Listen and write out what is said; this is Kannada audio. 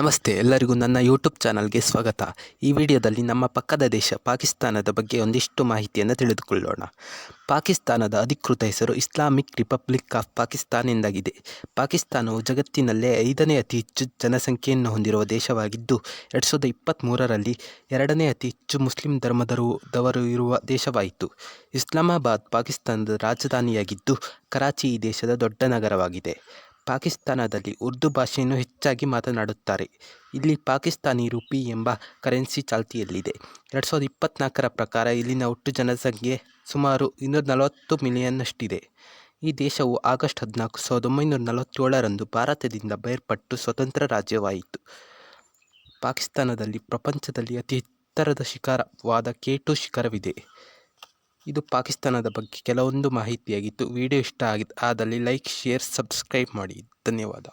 ನಮಸ್ತೆ, ಎಲ್ಲರಿಗೂ ನನ್ನ ಯೂಟ್ಯೂಬ್ ಚಾನಲ್ಗೆ ಸ್ವಾಗತ. ಈ ವಿಡಿಯೋದಲ್ಲಿ ನಮ್ಮ ಪಕ್ಕದ ದೇಶ ಪಾಕಿಸ್ತಾನದ ಬಗ್ಗೆ ಒಂದಿಷ್ಟು ಮಾಹಿತಿಯನ್ನು ತಿಳಿದುಕೊಳ್ಳೋಣ. ಪಾಕಿಸ್ತಾನದ ಅಧಿಕೃತ ಹೆಸರು ಇಸ್ಲಾಮಿಕ್ ರಿಪಬ್ಲಿಕ್ ಆಫ್ ಪಾಕಿಸ್ತಾನ್ ಎಂದಾಗಿದೆ ಪಾಕಿಸ್ತಾನವು ಜಗತ್ತಿನಲ್ಲೇ ಐದನೇ ಅತಿ ಹೆಚ್ಚು ಜನಸಂಖ್ಯೆಯನ್ನು ಹೊಂದಿರುವ ದೇಶವಾಗಿದ್ದು, ಎರಡು ಸಾವಿರದ ಇಪ್ಪತ್ತ್ಮೂರರಲ್ಲಿ ಎರಡನೇ ಅತಿ ಹೆಚ್ಚು ಮುಸ್ಲಿಂ ಧರ್ಮದವರು ಇರುವ ದೇಶವಾಯಿತು. ಇಸ್ಲಾಮಾಬಾದ್ ಪಾಕಿಸ್ತಾನದ ರಾಜಧಾನಿಯಾಗಿದ್ದು, ಕರಾಚಿ ಈ ದೇಶದ ದೊಡ್ಡ ನಗರವಾಗಿದೆ. ಪಾಕಿಸ್ತಾನದಲ್ಲಿ ಉರ್ದು ಭಾಷೆಯನ್ನು ಹೆಚ್ಚಾಗಿ ಮಾತನಾಡುತ್ತಾರೆ. ಇಲ್ಲಿ ಪಾಕಿಸ್ತಾನಿ ರೂಪಿ ಎಂಬ ಕರೆನ್ಸಿ ಚಾಲ್ತಿಯಲ್ಲಿದೆ. ಎರಡು ಸಾವಿರದ ಇಪ್ಪತ್ತ್ನಾಲ್ಕರ ಪ್ರಕಾರ ಇಲ್ಲಿನ ಒಟ್ಟು ಜನಸಂಖ್ಯೆ ಸುಮಾರು ಇನ್ನೂರ ನಲವತ್ತು ಮಿಲಿಯನ್ನಷ್ಟಿದೆ. ಈ ದೇಶವು ಆಗಸ್ಟ್ ಹದಿನಾಲ್ಕು ಸಾವಿರದ ಒಂಬೈನೂರ ನಲವತ್ತೇಳರಂದು ಭಾರತದಿಂದ ಬೇರ್ಪಟ್ಟು ಸ್ವತಂತ್ರ ರಾಜ್ಯವಾಯಿತು. ಪಾಕಿಸ್ತಾನದಲ್ಲಿ ಪ್ರಪಂಚದಲ್ಲಿ ಅತಿ ಎತ್ತರದ ಶಿಖರವಾದ ಕೇಟು ಶಿಖರವಿದೆ. ಇದು ಪಾಕಿಸ್ತಾನದ ಬಗ್ಗೆ ಕೆಲವೊಂದು ಮಾಹಿತಿಯಾಗಿತ್ತು. ವಿಡಿಯೋ ಇಷ್ಟ ಆಗಿ ಆದಲ್ಲಿ ಲೈಕ್ ಶೇರ್ ಸಬ್ಸ್ಕ್ರೈಬ್ ಮಾಡಿ. ಧನ್ಯವಾದ.